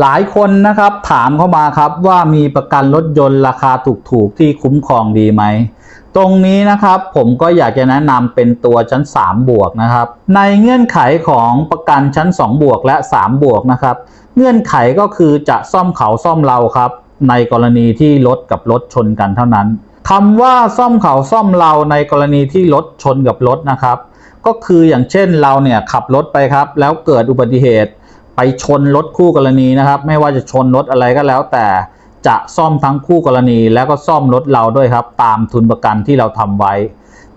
หลายคนนะครับถามเข้ามาครับว่ามีประกันรถยนต์ราคาถูกๆที่คุ้มครองดีไหม ตรงนี้นะครับผมก็อยากจะแนะนำเป็นตัวชั้น 3 บวกนะครับ ในเงื่อนไขของประกันชั้น 2 บวกและ 3 บวกนะครับ เงื่อนไขก็คือจะซ่อมเขาซ่อมเราครับ ในกรณีที่รถกับรถชนกันเท่านั้นคำว่าซ่อมเขาซ่อมเราในกรณีที่รถชนกับรถนะครับ ก็คืออย่างเช่นเราเนี่ยขับรถไปครับ แล้วเกิดอุบัติเหตุ ไปชนรถคู่กรณีนะครับ ไม่ว่าจะชนรถอะไรก็แล้ว แต่จะซ่อมทั้งคู่กรณี แล้วก็ซ่อมรถเราด้วยครับ ตามทุนประกันที่เราทำไว้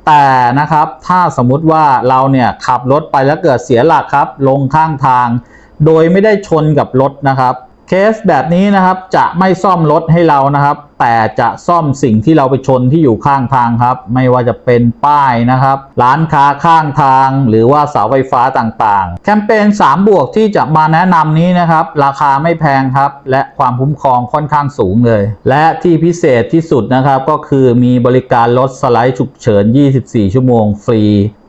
แต่นะครับถ้าสมมุติว่าเราเนี่ยขับรถไปแล้วเกิดเสียหลักครับ ลงข้างทาง โดยไม่ได้ชนกับรถนะครับ เคสแบบนี้นะครับจะไม่ซ่อมรถให้เรานะครับ แต่จะซ่อมสิ่งที่เราไปชนที่อยู่ข้างทางครับ ไม่ว่าจะเป็นป้ายนะครับ ร้านค้าข้างทาง หรือว่าเสาไฟฟ้าต่างๆ แคมเปญ3บวกที่จะมาแนะนำนี้นะครับ ราคาไม่แพงครับ และความคุ้มครองค่อนข้างสูงเลย และที่พิเศษที่สุดนะครับก็คือมีบริการรถสไลด์ฉุกเฉิน 24 ชั่วโมงฟรี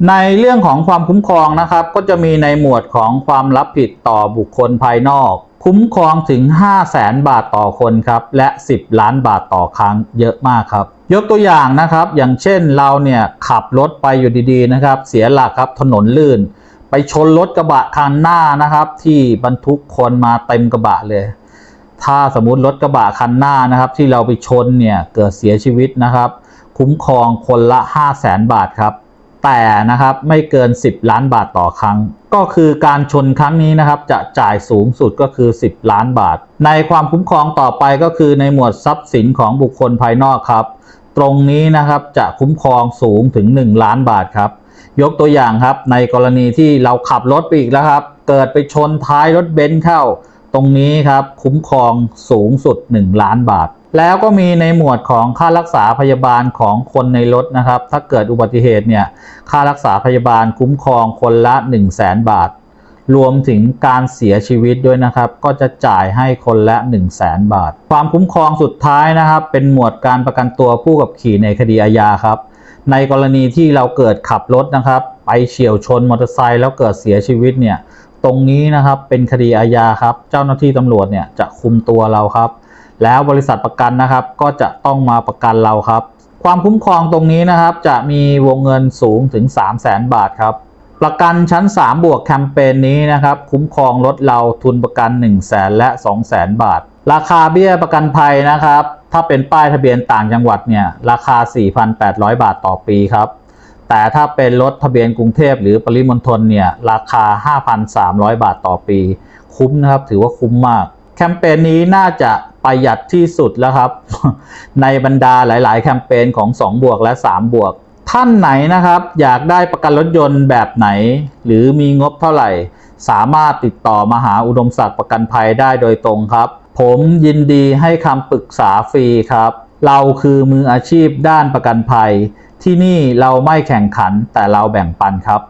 ในเรื่องของความคุ้มครองนะครับ ก็จะมีในหมวดของความรับผิดต่อบุคคลภายนอก คุ้มครองถึง 5 0 0แสนบาทต่อคนครับ และ 10 ล้านบาทต่อครั้งเยอะมากครับ ยกตัวอย่างนะครับ อย่างเช่นเราเนี่ยขับรถไปอยู่ดีๆนะครับ เสียหลักครับถนนลื่น ไปชนรถกระบะคันหน้านะครับ ที่บรรทุกคนมาเต็มกระบะเลย ถ้าสมมติรถกระบะคันหน้านะครับ ที่เราไปชนเนี่ยเกิดเสียชีวิตนะครับ คุ้มครองคนละ 5 0 0แสนบาทครับแต่นะครับไม่เกิน 10 ล้านบาทต่อครั้ง ก็คือการชนครั้งนี้นะครับจะจ่ายสูงสุดก็คือ 10 ล้านบาท ในความคุ้มครองต่อไปก็คือในหมวดทรัพย์สินของบุคคลภายนอกครับ ตรงนี้นะครับจะคุ้มครองสูงถึง 1 ล้านบาทครับ ยกตัวอย่างครับในกรณีที่เราขับรถไปอีกแล้วครับ เกิดไปชนท้ายรถเบนซ์เข้า ตรงนี้ครับคุ้มครองสูงสุด 1 ล้านบาท แล้วก็มีในหมวดของค่ารักษาพยาบาลของคนในรถนะครับ ถ้าเกิดอุบัติเหตุเนี่ยค่ารักษาพยาบาลคุ้มครองคนละ 1 0 0 0 0แสนบาท รวมถึงการเสียชีวิตด้วยนะครับ ก็จะจ่ายให้คนละ 1 0 0 0 0แสนบาท ความคุ้มครองสุดท้ายนะครับ เป็นหมวดการประกันตัวผู้ขับขี่ในคดีอาญาครับ ในกรณีที่เราเกิดขับรถนะครับ ไปเฉียวชนมอเตอร์ไซค์แล้วเกิดเสียชีวิตเนี่ยตรงนี้นะครับเป็นคดีอาญาครับ เจ้าหน้าที่ตำรวจเนี่ยจะคุมตัวเราครับ แล้วบริษัทประกันนะครับ ก็จะต้องมาประกันเราครับ ความคุ้มครองตรงนี้นะครับ จะมีวงเงินสูงถึง 3 0 0แสนบาทครับ ประกันชั้น 3 บวกแคมเปญนี้นะครับ คุ้มครองรถเราทุนประกัน 1 0 0 0 0แสนและ 2 0 0แสนบาท ราคาเบี้ยประกันภัยนะครับ ถ้าเป็นป้ายทะเบียนต่างจังหวัดเนี่ยราคา 4,800 บาทต่อปีครับแต่ถ้าเป็นรถทะเบียนกรุงเทพหรือปริมณฑลเนี่ยราคา 5,300 บาทต่อปี คุ้มนะครับถือว่าคุ้มมาก แคมเปญนี้น่าจะ ประหยัดที่สุดแล้วครับ ในบรรดาหลาย ๆ แคมเปญของ 2 บวกและ 3 บวก ท่านไหนนะครับ อยากได้ประกันรถยนต์แบบไหน หรือมีงบเท่าไหร่ สามารถติดต่อมาหาอุดมศักดิ์ประกันภัยได้โดยตรงครับ ผมยินดีให้คำปรึกษาฟรีครับ เราคือมืออาชีพด้านประกันภัย ที่นี่เราไม่แข่งขันแต่เราแบ่งปันครับ